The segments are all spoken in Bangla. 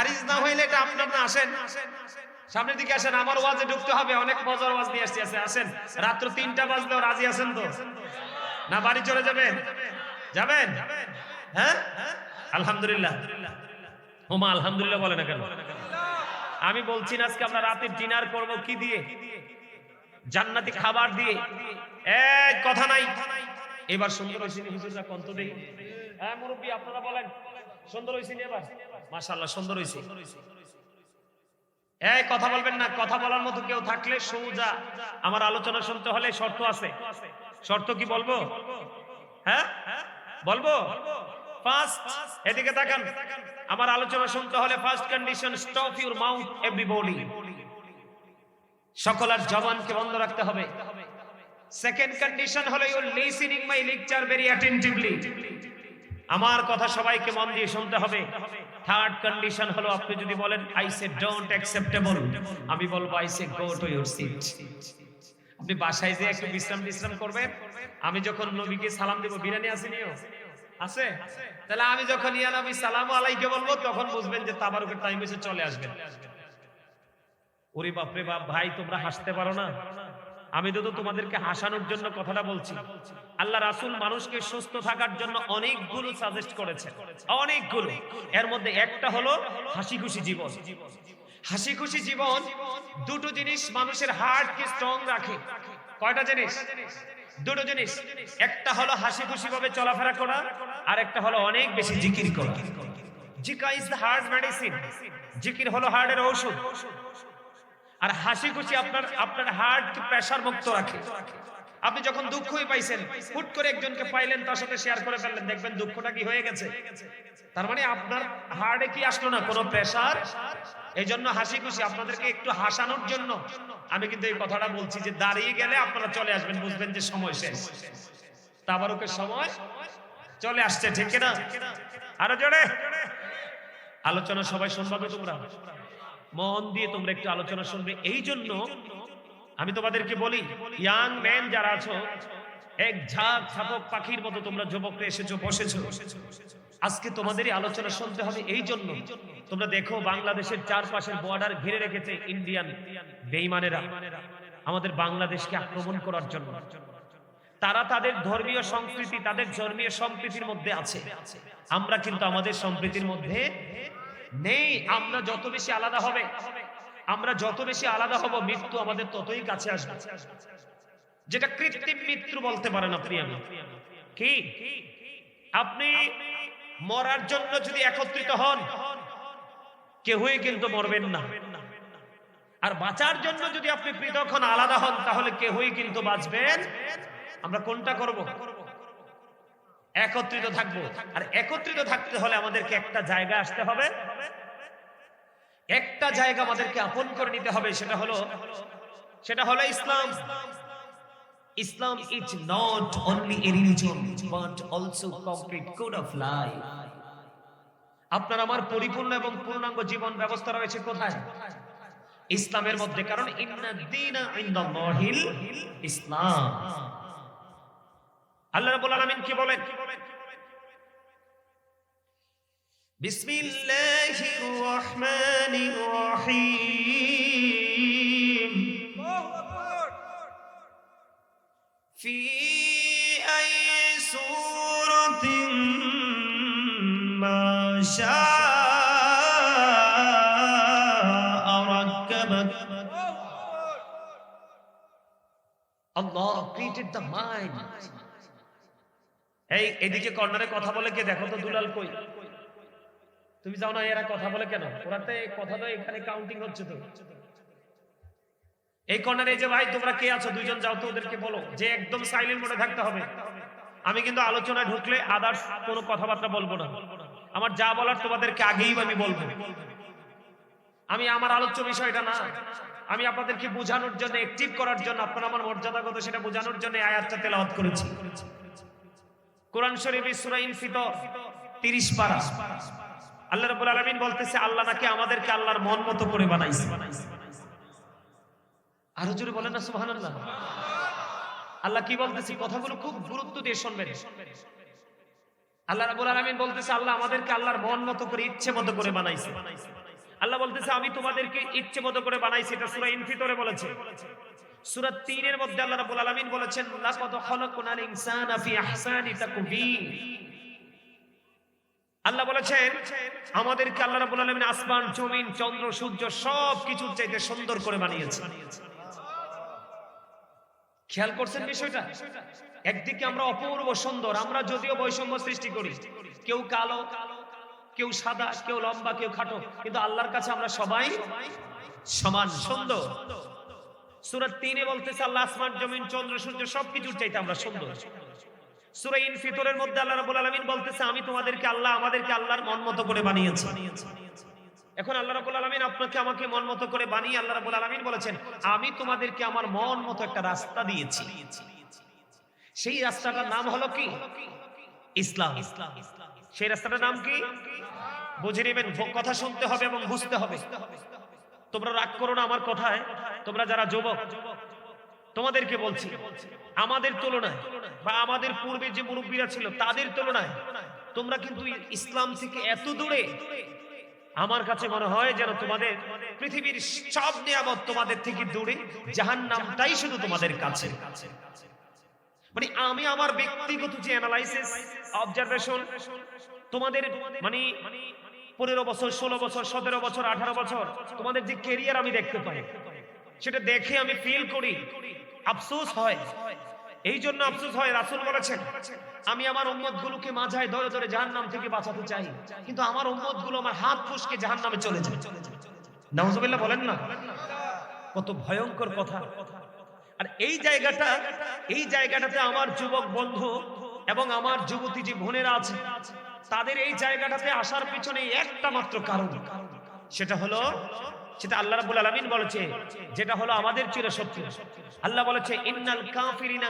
খারিজ না হইলে এটা আপনার না আসেন। সামনের দিকে আসেন, আমার ওয়াজে ঢুকতে হবে, অনেক মজার ওয়াজ নিয়ে আসছি আসেন। রাত্র তিনটা বাজলেও রাজি আছেন তো? না, বাড়ি চলে যাবেন? যাবেন? হ্যাঁ? আলহামদুলিল্লাহ। ওমা আলহামদুলিল্লাহ বলে না কেন? আমি বলছি না আজকে আমরা রাতে ডিনার করব কি দিয়ে? জান্নাতি খাবার দিয়ে। এক কথা নাই। এবার সুন্দর হয়েছে নি হুজুররা কন্ত দেই। হ্যাঁ মুরব্বী, আপনারা বলেন। সুন্দর হয়েছে নি এবার। মাশাআল্লাহ, সুন্দর হয়েছে এই, কথা বলবেন না, কথা বলার মতো কেউ থাকলে সোজা। আমার আলোচনা শুনতে হলে শর্ত আছে। শর্ত কি বলব? হ্যাঁ? বলব? ফার্স্ট এদিকে তাকান। আমার আলোচনা শুনতে হলে first condition stop your mouth everybody সকলের জবানকে বন্ধ রাখতে হবে। সেকেন্ড কন্ডিশন হলো you listening my lecture very attentively আমার কথা সবাইকে মন দিয়ে শুনতে হবে। থার্ড কন্ডিশন হলো, আপনি যদি বলেন আই সে ডোন্ট অ্যাকসেপ্টেবল আমি বলব I say go to your seat আপনি বাসায় যে একটু বিশ্রাম বিশ্রাম করবেন। আমি যখন নবীকে সালাম দেব, বিরিয়ানি আসেনিও আছে? তাহলে আমি যখন, ইয়া নবী, সালামু আলাইকে বলব, তখন বুঝবেন যে তাবারুকের টাইম এসে চলে আসবেন ওরে বাপরে বাপ, ভাই, তোমরা হাসতে পারো না? আমি তো তোমাদেরকে হাসানোর জন্য কথাটা বলছি। আল্লাহ রাসূল মানুষকে সুস্থ থাকার জন্য অনেকগুলো সাজেস্ট করেছেন। অনেকগুলো এর মধ্যে একটা হলো হাসি খুশি জীবন। হাসি খুশি জীবন দুটো জিনিস মানুষের হার্টকে স্ট্রং রাখে। কয়টা জিনিস? দুটো জিনিস। একটা হলো হাসি খুশি ভাবে চলাফেরা করা, আর একটা হলো অনেক বেশি জিকির করা। জিকা ইজ দ্য হার্ট মেডিসিন। জিকির হলো হার্টের ঔষধ। আর হাসি খুশি আপনার আপনার হার্ট প্রেসার মুক্ত রাখে। আপনি যখন দুঃখই পাইছেন, হুট করে একজনকে পাইলেন, তার সাথে শেয়ার করে ফেললেন, দেখবেন দুঃখটা কি হয়ে গেছে। তার মানে আপনার হার্টে কি আসলো না? কোনো প্রেসার এই জন্য হাসি খুশি, আপনাদেরকে একটু হাসানোর জন্য আমি কিন্তু এই কথাটা বলছি যে দাঁড়িয়ে গেলে আপনারা চলে আসবেন, বুঝবেন যে সময় শেষ। তাবারুকের সময় চলে আসছে, ঠিক না আরও জোরে? আলোচনা সবাই শুনবাবে তোমরা। মন দিয়ে তোমরা একটু আলোচনা শুনবে। এই জন্য আমি তোমাদেরকে বলি, ইয়াং ম্যান যারা আছো, এক ঝাঁক ছাপক পাখির মতো তোমরা যুবকরা এসেছ, বসেছো। আজকে তোমাদেরই আলোচনা শুনতে হবে। এই জন্য তোমরা দেখো, বাংলাদেশের চারপাশের বর্ডার ঘিরে রেখেছে ইন্ডিয়ান বেইমানেরা আমাদের বাংলাদেশকে আক্রমণ করার জন্য। তারা তাদের ধর্মীয় সংস্কৃতি, তাদের ধর্মীয় সম্প্রীতির মধ্যে আছে। আমরা কিন্তু আমাদের সম্প্রীতির মধ্যে নেই, আমরা যত বেশি আলাদা হবে, আমরা যত বেশি আলাদা হব, মৃত্যু আমাদের ততই কাছে আসবে। যেটা কৃত্রিম মৃত্যু বলতে পারেন আপনি আমি কি? আপনি মরার জন্য যদি একত্রিত হন, কেউই কিন্তু মরবেন না। আর বাঁচার জন্য যদি আপনি পৃথক হন, আলাদা হন, তাহলে কেউই কিন্তু বাঁচবেন। আমরা কোনটা করব? একত্রিত থাকব। আর একত্রিত থাকতে হলে আমাদেরকে একটা জায়গা আসতে হবে। একটা জায়গা আমাদেরকে আপন করে নিতে হবে, সেটা হলো সেটা হলো Islam. Islam is not only a religion but also complete code of life আপনার আমার পরিপূর্ণ এবং পূর্ণাঙ্গ জীবন ব্যবস্থা রয়েছে কোথায়? ইসলামের মধ্যে, কারণ ইন্না দীনা ইনদাল্লাহিল ইসলাম। আল্লাহ রাব্বুল আলামিন কি বলেন বিসমিল্লাহির রহমানির রহিম في أي سورة ما شاء ركبك Allah created the mind. এই, এদিকে কর্নারে কথা বলে কে? দেখো তো দুলাল কই। তুমি যাও না, এরা কথা বলে কেন? ওরা তো কথা তো এখানে কাউন্টিং হচ্ছে তো। এই কর্নারে যে ভাই, তোমরা কে আছো? দুইজন যাও তো ওদেরকে বলো, যে একদম সাইলেন্ট মোডে থাকতে হবে। আমি কিন্তু আলোচনায় ঢুকলে আদার্স কোনো কথাবার্তা বলব না। আমার যা বলার তোমাদেরকে আগেই আমি বলব। আমি আমার আলোচ্য বিষয়টা না। আমি আপনাদেরকে বোঝানোর জন্য অ্যাক্টিভ করার জন্য, আপনার আমার মর্যাদাগত সেটা বোঝানোর জন্য আয়াতটা তেলাওয়াত করেছি। কোরআন শরীফের সূরা ইনফিতর 30 পারা। আল্লাহ রাব্বুল আলামিন বলতেছে, আল্লাহ নাকি আমাদেরকে আল্লাহর মন মতো করে বানাইছে। আরও জোরে বলেন না, সুবহানাল্লাহ। আল্লাহ কি বলতেছে? কথাগুলো খুব গুরুত্ব দিয়ে শুনবেন। আল্লাহ রাব্বুল আলামিন বলতেছে, আল্লাহ আমাদেরকে আল্লাহর মন মতো করে, ইচ্ছে মতো করে বানাইছে। আল্লাহ বলতেছে, আমি তোমাদেরকে ইচ্ছে মতো করে বানাইছি, এটা সূরা ইনফিতরে বলেছে। সূরা 3 এর মধ্যে আল্লাহ রাব্বুল আলামিন বলেছেন, লাকাদ খালাকনাল ইনসানা ফি আহসানি তাকবীর। আল্লাহ বলেছেন, আমাদেরকে আল্লাহ রাব্বুল আলামিন আসমান, জমিন, চন্দ্র, সূর্য সব কিছুর চাইতে সুন্দর করে বানিয়েছে। খেয়াল করছেন বিষয়টা? একদিকে আমরা অপূর্ব সুন্দর, আমরা যদিও বৈষম্য সৃষ্টি করি। কেউ কালো, কেউ সাদা, কেউ লম্বা, কেউ খাটো, কিন্তু আল্লাহর কাছে আমরা সবাই সমান সুন্দর। সুরাত তিনে বলতেছে, আল্লাহ আসমান, জমিন, চন্দ্র, সূর্য সবকিছুর চাইতে আমরা সুন্দর। সূরা ইনফিতরের মধ্যে আল্লাহ রাব্বুল আলামিন বলতেছে, আমি তোমাদেরকে আল্লাহ, আমাদেরকে আল্লাহর মন মতো করে বানিয়েছি। এখন আল্লাহ রাব্বুল আলামিন আপনাকে আমাকে মন মতো করে বানিয়ে আল্লাহ রাব্বুল আলামিন বলেছেন, আমি তোমাদেরকে আমার মন মতো একটা রাস্তা দিয়েছি। সেই রাস্তাটার নাম হলো কি? ইসলাম। সেই রাস্তাটার নাম কি? বুঝে নেবেন কথা শুনতে হবে এবং বুঝতে হবে। তোমরা রাগ করো না আমার কথায়। তোমরা যারা যুবক, তোমাদেরকে বলছি, আমাদের তুলনায় বা আমাদের পূর্বে যে মুরব্বীরা ছিল, তাদের তুলনায় তোমরা কিন্তু ইসলাম থেকে এত দূরে। আমার কাছে মনে হয় যেন তোমাদের পৃথিবীর সব নিয়ামত তোমাদের থেকে দূরে জাহান নামটাই শুধু তোমাদের কাছে। মানে আমি আমার ব্যক্তিগত যে অ্যানালাইসিস অবজারভেশন তোমাদের মানে পনেরো বছর, ষোলো বছর, সতেরো বছর, আঠারো বছর। তোমাদের যে কেরিয়ার আমি দেখতে পাই, সেটা দেখে আমি ফিল করি। আফসোস হয়। এই জন্য আফসোস হয়, রাসূল বলেছেন, আমি আমার উম্মত গুলোকে মাঝায় ধরে ধরে জাহান্নাম থেকে বাঁচাতে চাই, কিন্তু আমার উম্মতগুলো আমার হাত ফুসকে জাহান নামে চলে যায়। নাউজুবিল্লাহ বলেন না? কত ভয়ঙ্কর কথা। আর এই জায়গাটা, এই জায়গাটাতে আমার যুবক বন্ধু এবং আমার যুবতী যে বোনেরা আছে তাদের এই জায়গাটাতে আসার পিছনে একটা মাত্র কারণ। সেটা হলো, সেটা আল্লাহ রাব্বুল আলামিন বলেছে, যেটা হলো আমাদের চির সত্য আল্লাহ বলেছে, ইন্নাল কাফিরিনা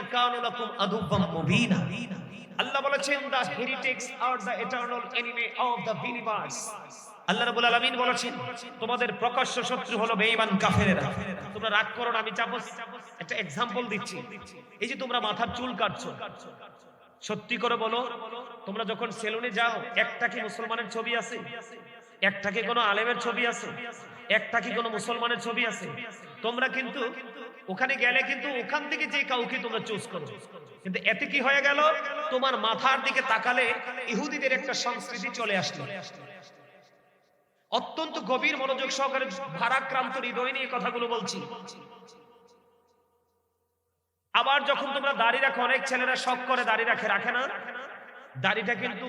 আদুব্বাম মুবিনা। আল্লাহ বলেছেন the হেরিটেক্স are the enemy of the universe. আল্লাহ বলেছেন, তোমাদের প্রকাশ্য শত্রু হলো বেঈমান কাফেরেরা। তোমরা রাগ করো না, আমি চাপস একটা এক্সাম্পল দিচ্ছি। এই যে তোমরা মাথার চুল কাটছো সত্যি করে বলো, তোমরা যখন সেলুনে যাও, একটা কি মুসলমানের ছবি আছে? একটা কি কোনো আলেমের ছবি আছে? একটা কি কোনো মুসলমানের ছবি আছে? তোমরা কিন্তু ওখানে গেলে কিন্তু ওখান থেকে যে কাউকে তোমরা চুজ করো। কিন্তু এতে কি হয়ে গেল? তোমার মাথার দিকে তাকালে ইহুদিদের একটা সংস্কৃতি চলে আসলো। অত্যন্ত গভীর মনোযোগ সহকারে ভারাক্রান্ত হৃদয় নিয়ে কথাগুলো বলছি। আবার যখন তোমরা দাড়ি রাখো, অনেক ছেলেরা শখ করে দাড়ি রাখে রাখে না? দাড়িটা কিন্তু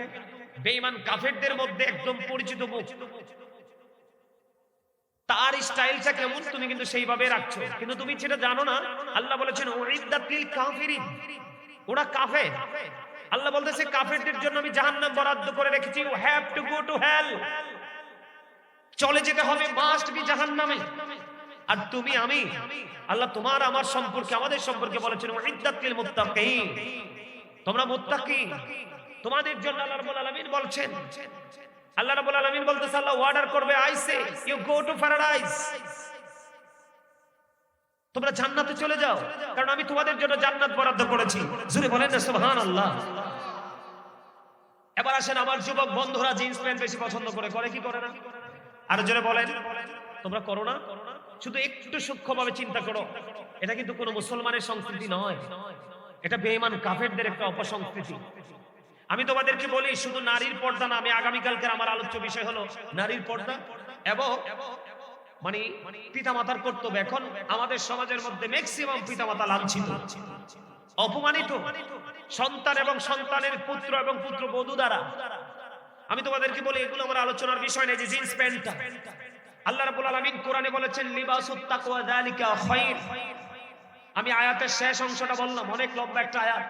বেঈমান কাফেরদের মধ্যে একদম পরিচিত মুখ। তার স্টাইলটা কেমন তুমি কিন্তু সেইভাবে রাখছো। কিন্তু তুমি সেটা জানো না। আল্লাহ বলেছেন উইদ্দাতিল কাফিরিন। ওরা কাফের। আল্লাহ বলতেছে, কাফেরদের জন্য আমি জাহান্নাম বরাদ্দ করে রেখেছি। You have to go to hell চলে যেতে হবে মাস্ট বি জাহান্নামে। আর তুমি আমি। আল্লাহ তোমার, আমার সম্পর্কে, আমাদের সম্পর্কে বলেছেন তোমরা মুত্তাকিন। তোমাদের জন্য আল্লাহ আলামিন বলছেন, আল্লাহ আলামিন বলতেছে, আল্লাহ অর্ডার করবে I say you go to তোমরা জান্নাতে চলে যাও, কারণ আমি তোমাদের জন্য জান্নাত বরাদ্দ করেছি। জুড়ে বলেন না, সুবহানাল্লাহ। এবার আসেন আমার যুবক বন্ধুরা, জিন্স প্যান্ট বেশি পছন্দ করে করে কি করে না? আর জোরে বলেন। তোমরা করো না? শুধু একটু সূক্ষ্মভাবে চিন্তা করো। এটা কিন্তু কোনো মুসলমানের সংস্কৃতি নয়। এটা বেঈমান কাফেরদের একটা অপসংস্কৃতি। আমি তোমাদেরকে বলি, শুধু নারীর পর্দা না, আমি আগামীকালকের আমার আলোচ্য বিষয় হলো নারীর পর্দা এবং মানে পিতামাতার কর্তব্য। এখন আমাদের সমাজের মধ্যে ম্যাক্সিমাম পিতামাতা লাঞ্ছিত। অপমানিত। সন্তান এবং সন্তানের পুত্র এবং পুত্র বধূ দ্বারা। আমি তোমাদেরকে বলি, এগুলো আমার আলোচনার বিষয় নেই যে জিন্স প্যান্টটা। আল্লাহ রাব্বুল আলামিন কোরআনে বলেছেন আমি আয়াতের শেষ অংশটা বললাম, অনেক লম্বা একটা আয়াত।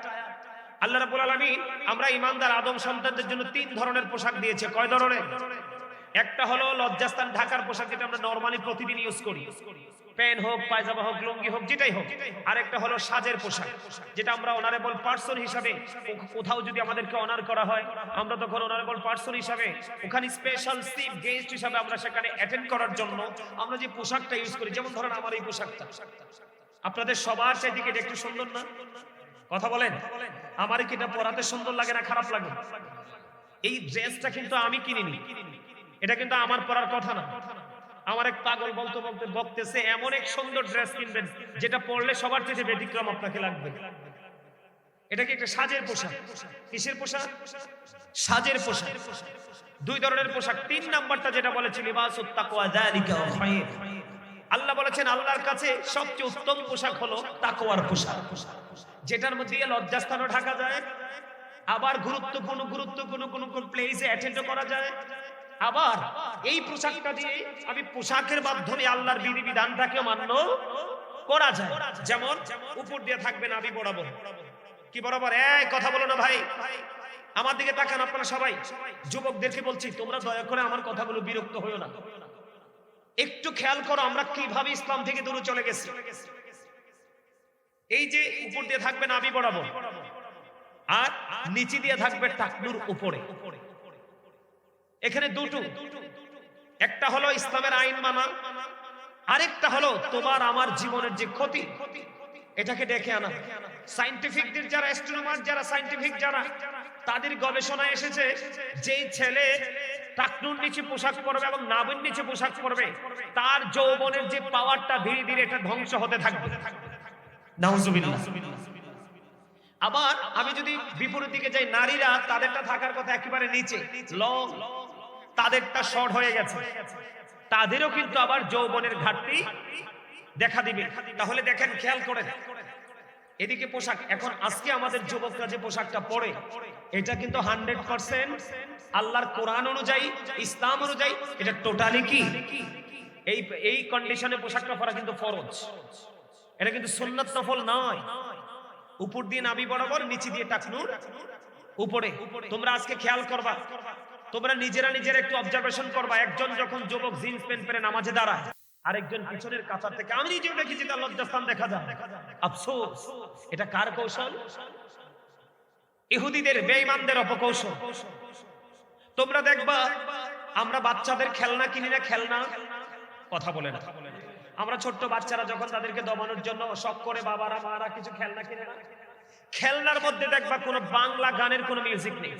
আল্লাহ রাব্বুল আলামিন, আমরা ইমানদার আদম সন্তানদের জন্য তিন ধরনের পোশাক দিয়েছে। কয় ধরনের? একটা হলো লজ্জাস্থান ঢাকার পোশাক, যেটা আমরা নরমালি প্রতিদিন ইউজ করি। প্যান্ট হোক, পায়জামা হোক, লুঙ্গি হোক, যেটাই হোক। আরেকটা হলো সাজের পোশাক, যেটা আমরা অনারেবল পার্সন হিসাবে কোথাও যদি আমাদেরকে অনার করা হয়, আমরা তখন অনারেবল পার্সন হিসাবে ওখানে স্পেশাল চিফ গেস্ট হিসাবে আমরা সেখানে অ্যাটেন্ড করার জন্য আমরা যে পোশাকটা ইউজ করি, যেমন ধরেন আমার এই পোশাকটা। আপনাদের সবার চাইতে কি এটা একটু সুন্দর না? কথা বলেন? আমার কি এটা পরাতে সুন্দর লাগে না খারাপ লাগে? এই ড্রেসটা কিন্তু আমি কিনিনি। এটা কিন্তু আমার পরার কথা না। আমার এক পাগল বলতে বলতে বকতেছে, এমন এক সুন্দর ড্রেস কিনবেন, যেটা পরলে সবার চেয়ে ব্যতিক্রম আপনাকে লাগবে। এটা কি একটা সাজের পোশাক? কিসের পোশাক? সাজের পোশাক। দুই ধরনের পোশাক। তিন নাম্বারটা যেটা বলেছে, লিবাসুত তাকওয়া, যালিকা খায়র আল্লাহ বলেছেন, আল্লাহর কাছে সবচেয়ে উত্তম পোশাক হলো তাকওয়ার পোশাক। যেটার মধ্যে লজ্জাস্থানও ঢাকা যায়, আবার গুরুত্বপূর্ণ গুরুত্বপূর্ণ কোন কোন প্লেসে অ্যাটেন্ড করা যায়। আবার এই পোশাকটা দিয়ে আমি পোশাকের মাধ্যমে আল্লাহর বিধিবিধানটাকে মান্য করা যায়। যেমন উপর দিয়ে থাকবে নাবি বরাবর। কি বরাবর? এই কথা বলো না ভাই। আমার দিকে তাকান আপনারা সবাই। যুবকদেরকে বলছি, তোমরা দয়া করে আমার কথাগুলো বিরক্ত হইও না। একটু খেয়াল করো আমরা কীভাবে ইসলাম থেকে দূরে চলে গেছি। এই যে উপর দিয়ে থাকবে নাবি বরাবর, আর নিচে দিয়ে থাকবে টাকনুর উপরে। এখানে দুটো। একটা হলো ইসলামের আইন মানা, আরেকটা হলো তোমার আমার জীবনের যে ক্ষতি, এটাকে ডেকে আনা। সাইন্টিফিকদের যারা অ্যাস্ট্রোনমার যারা সাইন্টিফিক যারা, তাদের গবেষণায় এসেছে যেই ছেলে টাকনুর নিচে পোশাক পরবে এবং নাবির নিচে পোশাক পরবে, তার যৌবনের যে পাওয়ারটা ধীরে ধীরে এটা ধ্বংস হতে থাকবে। আবার আমি যদি বিপরীত দিকে যাই, নারীরা তাদেরটা থাকার কথা একেবারে নিচে লং তাদেরটা শর্ট হয়ে গেছে। তাদেরও কিন্তু আবার যৌবনের ঘাটতি দেখা দিবে। তাহলে দেখেন, খেয়াল করেন। এদিকে পোশাক, এখন আজকে আমাদের যুবকরা যে পোশাকটা পরে, এটা কিন্তু হান্ড্রেড পার্সেন্ট আল্লাহর কোরআন অনুযায়ী, ইসলাম অনুযায়ী, এটা টোটালি কি? এই এই কন্ডিশনে পোশাকটা পরা কিন্তু ফরজ। এটা কিন্তু সুন্নাত নফল নয়। উপর দিয়ে নাবি বরাবর, নিচে দিয়ে টাকনুর উপরে। তোমরা আজকে খেয়াল করবা তোমরা নিজেরা নিজেরা একটু অবজারভেশন করবা। একজন যখন যুবক জিন্স প্যান্ট পরে নামাজে দাঁড়ায়, আরেকজন পিছনের কাতার থেকে, আমি নিজেও দেখেছি তার লজ্জাস্থান দেখা যায়। আফসোস, এটা কার কৌশল? ইহুদিদের, বেঈমানদের অপকৌশল। তোমরা দেখবা, আমরা বাচ্চাদের খেলনা কিনি না, খেলনা কথা বলে না। আমরা ছোট্ট বাচ্চারা যখন তাদেরকে দমানোর জন্য শখ করে বাবারা, মারা কিছু খেলনা কিনে না, খেলনার মধ্যে দেখবা কোনো বাংলা গানের কোনো মিউজিক নেই।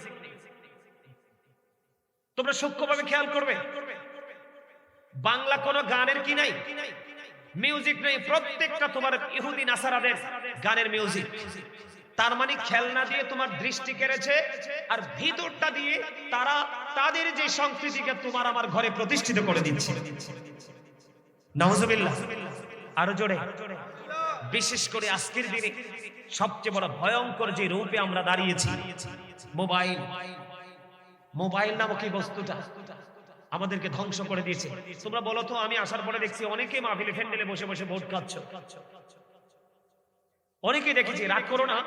তোমরা সূক্ষ্মভাবে খেয়াল করবে। বাংলা কোন গানের কি নাই? মিউজিক নেই। প্রত্যেকটা তোমার ইহুদি নাসারাদের গানের মিউজিক তার মানে খেলনা দিয়ে তোমার দৃষ্টি কেড়েছে আর ভিতরটা দিয়ে তারা তাদের যে সংস্কৃতিকে তোমার আমার ঘরে প্রতিষ্ঠিত করে দিচ্ছে। নাউজুবিল্লাহ। আরও জোরে। বিশেষ করে আজকের দিনে সবচেয়ে বড় ভয়ঙ্কর যে রূপে আমরা দাঁড়িয়েছি, মোবাইল। মোবাইল নামক এই বস্তুটা আমাদেরকে ধ্বংস করে দিয়েছে। তোমরা বলো তো, আমি আসার পরে দেখছি অনেকে মাহফিলে ফ্যান্ডেলে বসে বসে ভোট খাচ্ছ। অনেকে দেখেছি, রাগ করো না,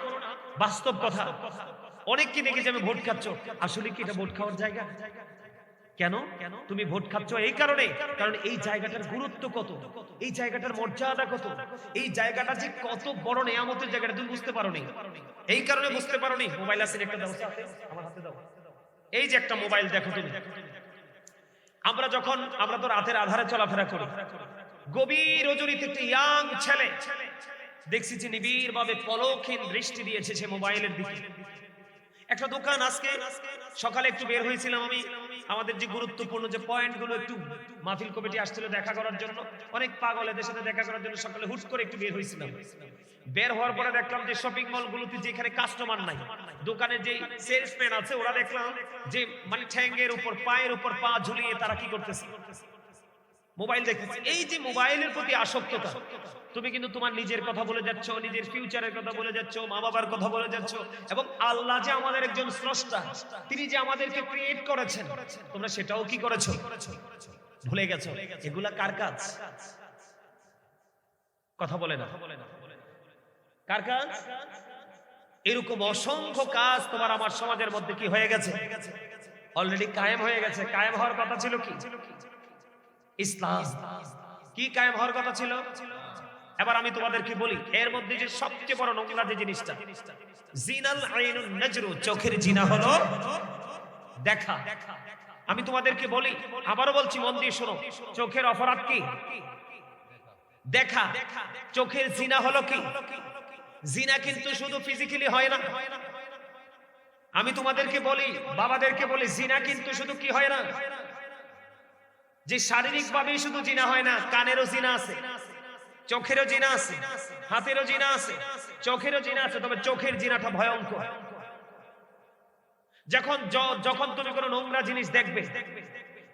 বাস্তব কথা। অনেককে দেখেছি আমি ভোট খাচ্ছ। আসলে কি এটা ভোট খাওয়ার জায়গা? কেন? তুমি ভোট খাচ্ছ এই কারণে। কারণ এই জায়গাটার গুরুত্ব কত? এই জায়গাটার মর্যাদা কত? এই জায়গাটা যে কত বড় নেয়ামতের জায়গাটা তুমি বুঝতে পারো নি এই কারণে বুঝতে পারো নি মোবাইল আছে, একটা দাও। আমার হাতে দাও। এই যে একটা মোবাইল দেখো তুমি। আমরা যখন, আমরা তো রাতের আধারে চলাফেরা করি। গভীর অজুরিতে একটা ইয়াং ছেলে, দেখছি যে নিবিড় ভাবে পলকহীন দৃষ্টি দিয়েছে সে মোবাইলের দিকে। একটা দোকান, আজকে সকালে একটু বের হয়েছিলাম আমি। আমাদের যে গুরুত্বপূর্ণ যে পয়েন্টগুলো একটু মাহফিল কমিটি আসছিল দেখা করার জন্য, অনেক পাগল এদের সাথে দেখা করার জন্য সকালে হুট করে একটু বের হয়েছিলাম। বের হওয়ার পরে দেখলাম যে শপিং মল গুলোতে যেখানে কাস্টমার নাই দোকানে যে সেলসম্যান আছে, ওরা দেখলাম যে মানে ঠ্যাঙ্গের উপর, পায়ের উপর পা ঝুলিয়ে তারা কি করতেছে? মোবাইল দেখতেছে। এই যে মোবাইলের প্রতি আসক্ততা তুমি কিন্তু তোমার নিজের কথা বলে যাচ্ছ, নিজের ফিউচারের কথা বলে যাচ্ছ মা বাবার কথা বলে যাচ্ছ এবং আল্লাহ যে আমাদের একজন স্রষ্টা, তিনি যে আমাদেরকে ক্রিয়েট করেছেন, তোমরা সেটাও কি করেছ? ভুলে গেছো? এগুলা কার কাজ? কথা বলে না। কার কাজ? এরকম অসংখ্য কাজ তোমার আমার সমাজের মধ্যে কি হয়ে গেছে? অলরেডি কায়েম হয়ে গেছে। কায়েম হওয়ার কথা ছিল কি? ইসলাম। কি কায়েম হওয়ার কথা ছিল? এবার আমি তোমাদেরকে বলি, এর মধ্যে যে সবচেয়ে বড় নোংরা যে জিনিসটা, জিনাল আইনুন নজরু, চোখের জিনা হলো দেখা। আমি তোমাদেরকে বলি, আবারও বলছি, মন দিয়ে শোনো, চোখের অপরাধ কি? দেখা। চোখের জিনা হলো কি? জিনা কিন্তু শুধু ফিজিক্যালি হয় না। আমি তোমাদেরকে বলি, বাবাদেরকে বলি, জিনা কিন্তু শুধু কি হয় না? যে শারীরিক ভাবে শুধু জিনা হয় না, কানেরও জিনা আছে। চোখেরও জিনা আছে, হাতেরও জিনা আছে, চোখেরও জিনা আছে, তবে চোখের জিনাটা ভয়ঙ্কর। যখন যখন তুমি কোনো নোংরা জিনিস দেখবে,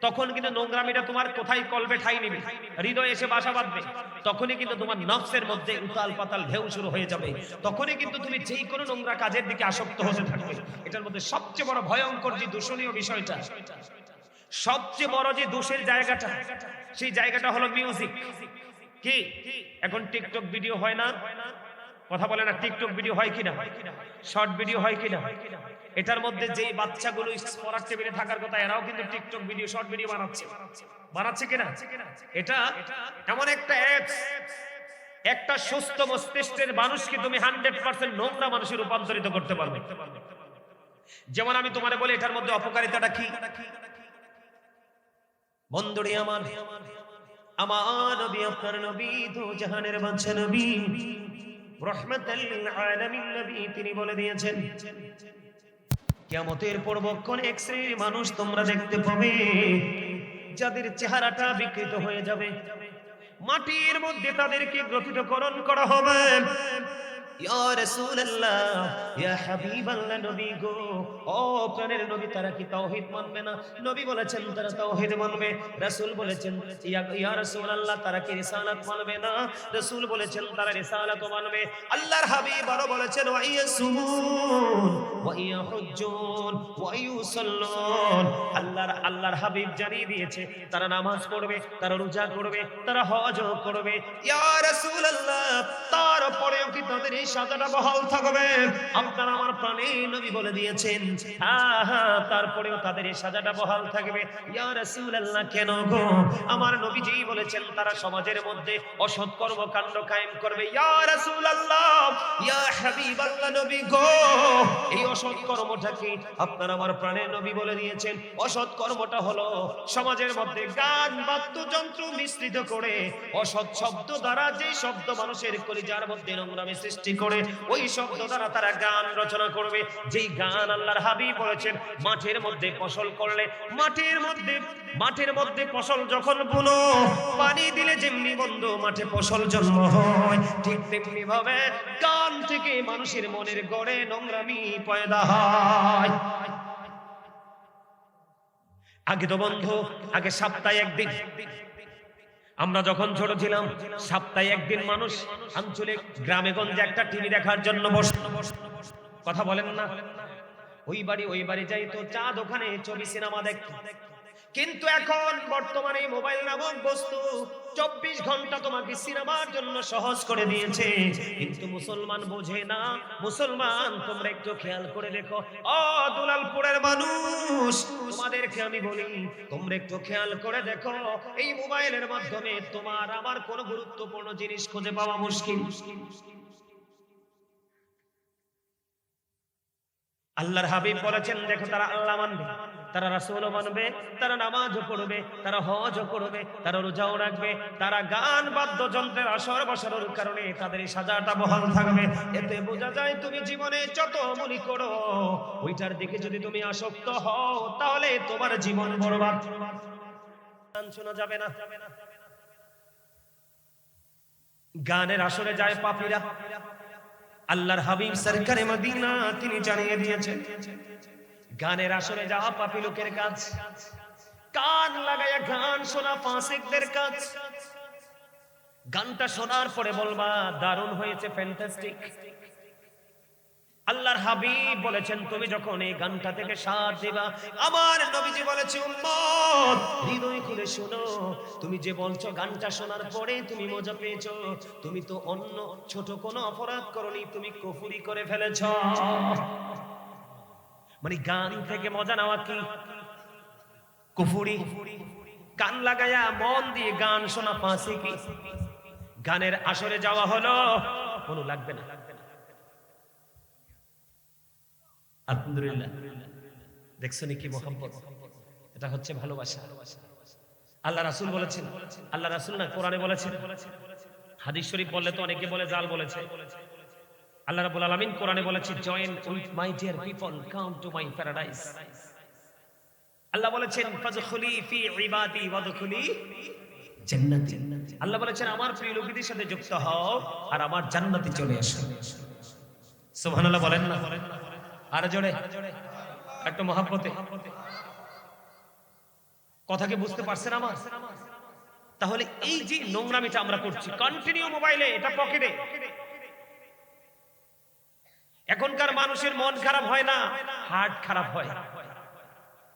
তখন কিন্তু নোংরামিটা তোমার কোথায় কলবে ঠাই নিবে। হৃদয়ে এসে বাসা বাঁধবে, তখনই কিন্তু তোমার নফসের মধ্যে উতাল পাতাল ঢেউ শুরু হয়ে যাবে। তখনই কিন্তু তুমি যেই কোনো নোংরা কাজের দিকে আসক্ত হতে থাকবে। এটার মধ্যে সবচেয়ে বড় ভয়ঙ্কর যে দূষণীয় বিষয়টা, সবচেয়ে বড় যে দোষের জায়গাটা, সেই জায়গাটা হলো মিউজিক কি? এখন টিকটক ভিডিও হয় না? কথা বলে না টিকটক ভিডিও হয় কিনা? শর্ট ভিডিও হয় কিনা? এটার মধ্যে যেই বাচ্চাগুলো পড়ার টেবিলে থাকার কথা, এরাও কিন্তু টিকটক ভিডিও শর্ট ভিডিও বানাচ্ছে। বানাচ্ছে কিনা? এটা এমন একটা অ্যাপস একটা সুস্থ মস্তিষ্কের মানুষকে তুমি হান্ড্রেড পার্সেন্ট নোংরা মানুষে রূপান্তরিত করতে পারবে। যেমন আমি তোমারে বলি, এটার মধ্যে অপকারিতাটা কি? বন্ধুরে আমার আমার নবী আপনার নবী, দু জাহানের নবী। তিনি বলে দিয়েছেন এক শ্রেণির মানুষ তোমরা দেখতে পাবে, যাদের চেহারাটা বিকৃত হয়ে যাবে। মাটির মধ্যে তাদেরকে গ্রথিতকরণ করা হবে। আল্লাহর হাবিব জানিয়ে দিয়েছে, তারা নামাজ পড়বে, তারা রোজা করবে, তারা হজ করবে। ইয়া তারপরেও কি তাদের সাজাটা বহাল থাকবে। আপনারা আমার প্রাণে নবী বলে দিয়েছেন। হ্যাঁ তারপরেও তাদের এই সাজাটা বহাল থাকবে। ইয়া রাসূলুল্লাহ, কেন গো? আমার নবীজি বলেছেন, তারা সমাজের মধ্যে অসৎ কর্মকাণ্ড কায়েম করবে। ইয়া রাসূলুল্লাহ, ইয়া হাবিবাল্লাহ নবী গো, এই অসৎ কর্মটা কি আপনার আমার প্রাণের নবী বলে দিয়েছেন। অসৎ কর্মটা হলো সমাজের মধ্যে গান বাদ্যযন্ত্র মিশ্রিত করে অসৎ শব্দ দ্বারা যে শব্দ মানুষের কলিজার মধ্যে নোংরামি সৃষ্টি করে, ওই শব্দ দ্বারা তারা গান রচনা করবে। যেই গান আল্লাহর হাবিব বলেছেন, মাঠের মধ্যে ফসল করলে, মাঠের মধ্যে মাঠের মধ্যে ফসল যখন বুনো, পানি দিলে যেমনি বন্ধ, মাঠে ফসল জন্ম হয়। ঠিক তেমনি ভাবে গান থেকে মানুষের মনের গড়ে নোংরামি পয়দা হয়। আগে তো বন্ধু, আগে সপ্তাহে একদিন। আমরা যখন ছোট ছিলাম, সপ্তাহে একদিন মানুষ আঞ্চলিক গ্রামে গঞ্জে একটা টিভি দেখার জন্য বসত কথা বলেন না। ওই বাড়ি ওই বাড়ি যাই তো চা দোকানে ছবি, সিনেমা দেখ কিন্তু এখন বর্তমানে মোবাইল নামক বস্তু চব্বিশ ঘণ্টা তোমাকে সিনেমার জন্য সহজ করে দিয়েছে। কিন্তু মুসলমান বোঝে না। মুসলমান, তোমরা একটু খেয়াল করে দেখো। ও দুলালপুরের মানুষ, তোমাদেরকে আমি বলি, তোমরা একটু খেয়াল করে দেখো, এই মোবাইলের মাধ্যমে তোমার আমার কোন গুরুত্বপূর্ণ জিনিস খুঁজে পাওয়া মুশকিল মুশকিল মুশকিল। আল্লাহর হাবিব বলেছেন, দেখো তারা আল্লাহ মানবে, তারা রাসূলও মানবে, তারা নামাজও পড়বে, তারা হজও করবে, তারা রোজাও রাখবে, তারা গান, বাদ্যযন্ত্রের আসর বসানোর কারণে তাদের সাজাটা বহাল থাকবে। এতে বোঝা যায় তুমি জীবনে যত মনে করো, ওইটার দিকে যদি তুমি আসক্ত হও, তাহলে তোমার জীবন বরবাদ। শোনা যাবে না। গানের আসরে যায় পাপীরা। আল্লাহর হাবিব সরকারে মদিনা, তিনি জানিয়ে দিয়েছেন, গানের আসরে যাওয়া পাপি লোকের কাজ, কান লাগাইয়া গান শোনা ফাঁসিকদের কাজ। গানটা শোনার পরে বলবা, দারুণ হয়েছে ফ্যান্টাস্টিক আল্লাহর হাবিব বলেছেন, তুমি যখন এই গানটা থেকে সাথ দিবা, আমার নবীজি বলেছে, উম্মত, হৃদয় খুলে শোনো। তুমি যে বলছো গানটা শোনার পরে তুমি মজা পেয়েছ। তুমি তো অন্য ছোট কোনো অপরাধ করনি, তুমি কুফুরি করে ফেলেছ। মানে গান থেকে মজা নেওয়া কি? কুফুরি। কান লাগায়া মন দিয়ে গান শোনা ফাঁসি কি? গানের আসরে যাওয়া হলো কোনো লাগবে না। আলহামদুলিল্লাহ। দেখছ কি মোহাম্মত এটা হচ্ছে ভালোবাসা। আল্লাহ রাসূল বলেছেন, আল্লাহ রাসূল না, কোরআনে বলেছেন, হাদিস শরীফ বললে তো অনেকে বলে জাল বলেছে। আল্লাহ রাব্বুল আলামিন কোরআনে বলেছে join with my dear people come to my paradise আল্লাহ বলেছেন ফাজখুলি ফি ইবাদি ওয়াদখুলি জান্নাতি আল্লাহ বলেছেন, আমার প্রিয় লোকদের সাথে যুক্ত হও আর আমার জান্নাতে চলে আসো। সুবহানাল্লাহ বলেন না। আর জোরে। বুঝতে পারছেন আমার? তাহলে এই যে নোংরামিটা আমরা করছি কন্টিনিউ মোবাইলে এটা পকেটে এখনকার মানুষের মন খারাপ হয় না হার্ট খারাপ হয়।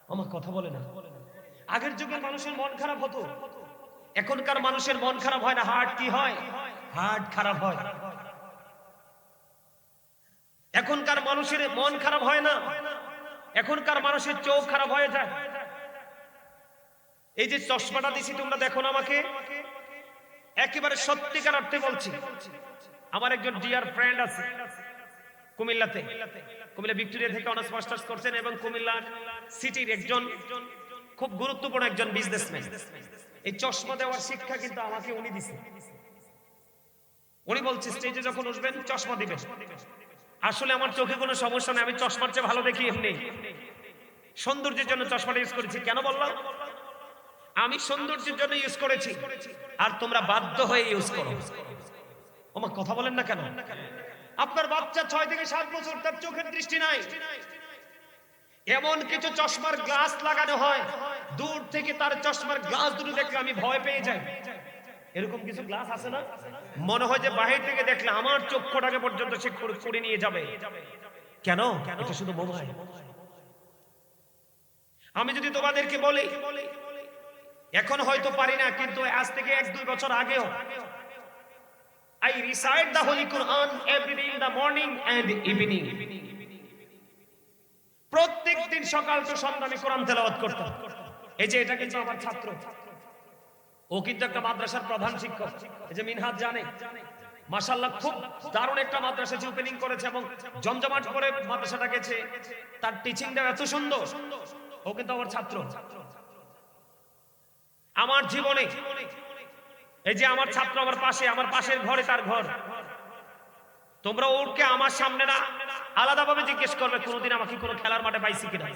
আমার কথা বলে না। আগের যুগের মানুষের মন খারাপ হতো। এখনকার মানুষের মন খারাপ হয় না হার্ট কি হয়? হার্ট খারাপ হয়। এখনকার মানুষের মন খারাপ হয় না। এখনকার মানুষের চোখ খারাপ হয়ে যায়। এই যে চশমাটা দিছি, তোমরা দেখো না আমাকে? একেবারে সত্যিকার অর্থে বলছি। আমার একজন ডিয়ার ফ্রেন্ড আছে কুমিল্লাতে। কুমিল্লা ভিক্টোরিয়া থেকে অনার্স, মাস্টার্স করছেন এবং কুমিল্লা সিটির একজন খুব গুরুত্বপূর্ণ একজন বিজনেসম্যান এই চশমা দেওয়ার শিক্ষা কিন্তু আমাকে উনি দিছে। উনি বলছে স্টেজে যখন উঠবেন, চশমা দিবেন। আসলে আমার চোখে কোনো সমস্যা নেই, আমি চশমার চেয়ে ভালো দেখি এমনি। সৌন্দর্যের জন্য চশমাটা ইউজ করেছি। কেন বললাম? আমি সৌন্দর্যের জন্য ইউজ করেছি। আর তোমরা বাধ্য হয়ে ইউজ করো। আমার কথা বলেন না কেন? আপনার বাচ্চা ছয় থেকে সাত বছর, তার চোখের দৃষ্টি নাই। এমন কিছু চশমার গ্লাস লাগানো হয়। দূর থেকে তার চশমার গ্লাস দুটো দেখলে আমি ভয় পেয়ে যাই। এরকম কিছু গ্লাস আছে না? মনে হয় যে বাহির থেকে দেখলে আমার চক্ষুটাকে পর্যন্ত সে করে- নিয়ে যাবে। কেন? এটা শুধু মোবাইল আমি যদি তোমাদেরকে বলি, এখন হয়তো পারি না, কিন্তু আজ থেকে এক দুই বছর আগেও recite the Holy Quran every day in the morning and evening. প্রত্যেক দিন সকাল তো সন্ধ্যা আমি কোরআন তেলাওয়াত করতাম। এই যে এটা কিন্তু আমার ছাত্র। ও কিন্তু একটা মাদ্রাসার প্রধান শিক্ষক। এই যে মিনহাজ জানে। মাশাল্লাহ খুব দারুণ একটা মাদ্রাসা যে ওপেনিং করেছে এবং জমজমাট করে মাদ্রাসাটা গেছে। তার টিচিংটা এত সুন্দর। ও কিন্তু আমার ছাত্র। আমার জীবনে, এই যে আমার ছাত্র আমার পাশে, আমার পাশের ঘরে তার ঘর। তোমরা ওরকে আমার সামনে না, আলাদাভাবে জিজ্ঞেস করবে, কোনোদিন আমাকে কোনো খেলার মাঠে পাইছি কিনা?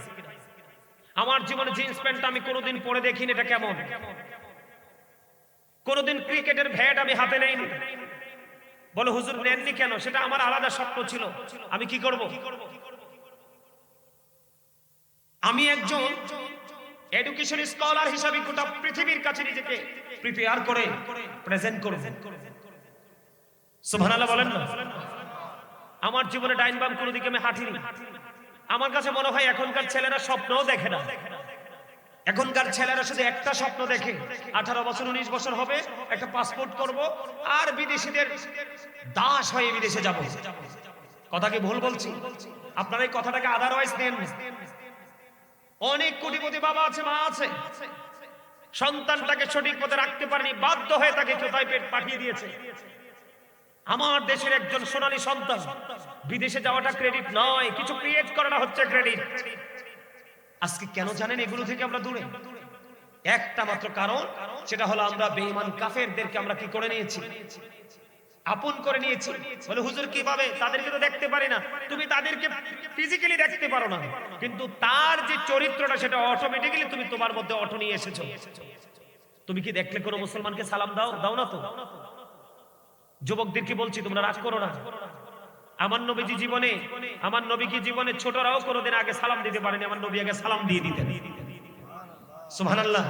আমার জীবনে জিন্স প্যান্টটা আমি কোনোদিন পরে দেখিনি, এটা কেমন? কোনোদিন ক্রিকেটের ভ্যাট আমি হাতে নেইনি। বলো, হুজুর, নেননি কেন? সেটা আমার আলাদা স্বপ্ন ছিল। আমি কি করব? আমি একজন এডুকেশন স্কলার হিসাবে গোটা পৃথিবীর কাছে নিজেকে প্রিপেয়ার করে প্রেজেন্ট করব। সুবহানাল্লাহ বলেন না? আমার জীবনে ডাইন বাম কোনো দিকে আমি হাঁটিনি। আমার কাছে মনে হয় এখনকার ছেলেরা স্বপ্নও দেখে না। এখনকার ছেলেরা শুধু একটা স্বপ্ন দেখে। আঠারো বছর, উনিশ বছর হবে, একটা পাসপোর্ট করব, আর বিদেশিদের দাস হয়ে বিদেশে যাব। কথা কি ভুল বলছি? আপনারা এই কথাটাকে আদারওয়াইজ নেন অনেক কোটিপতি বাবা আছে, মা আছে। সন্তানটাকে সঠিক পথে রাখতে পারেনি, বাধ্য হয়ে তাকে কোথায় পেট পাঠিয়ে দিয়েছে। আমার দেশের একজন সোনালী সন্তান, বিদেশে যাওয়াটা ক্রেডিট নয়, কিছু ক্রিয়েট করাটা হচ্ছে ক্রেডিট আজকে কেন জানেন এগুলো থেকে আমরা দূরে? একটা মাত্র কারণ, সেটা হলো আমরা বেঈমান কাফেরদেরকে আমরা কি করে নিয়েছি? আপন করে নিয়েছি। বলে, হুজুর, কীভাবে? তাদেরকে তো দেখতে পারি না। তুমি তাদেরকে ফিজিক্যালি দেখতে পারো না। কিন্তু তার যে চরিত্রটা, সেটা অটোমেটিক্যালি তুমি তোমার মধ্যে অটো নিয়ে এসেছ। তুমি কি দেখলে কোনো মুসলমানকে সালাম দাও? দাও না তো। যুবকদেরকে বলছি, তোমরা রাগ করো না। আমার নবীজি জীবনে, আমার নবীকে জীবনে ছোটরাও কোনোদিন আগে সালাম দিতে পারেনি, আমার নবী আগে সালাম দিয়ে দিতেন। সুবহানাল্লাহ।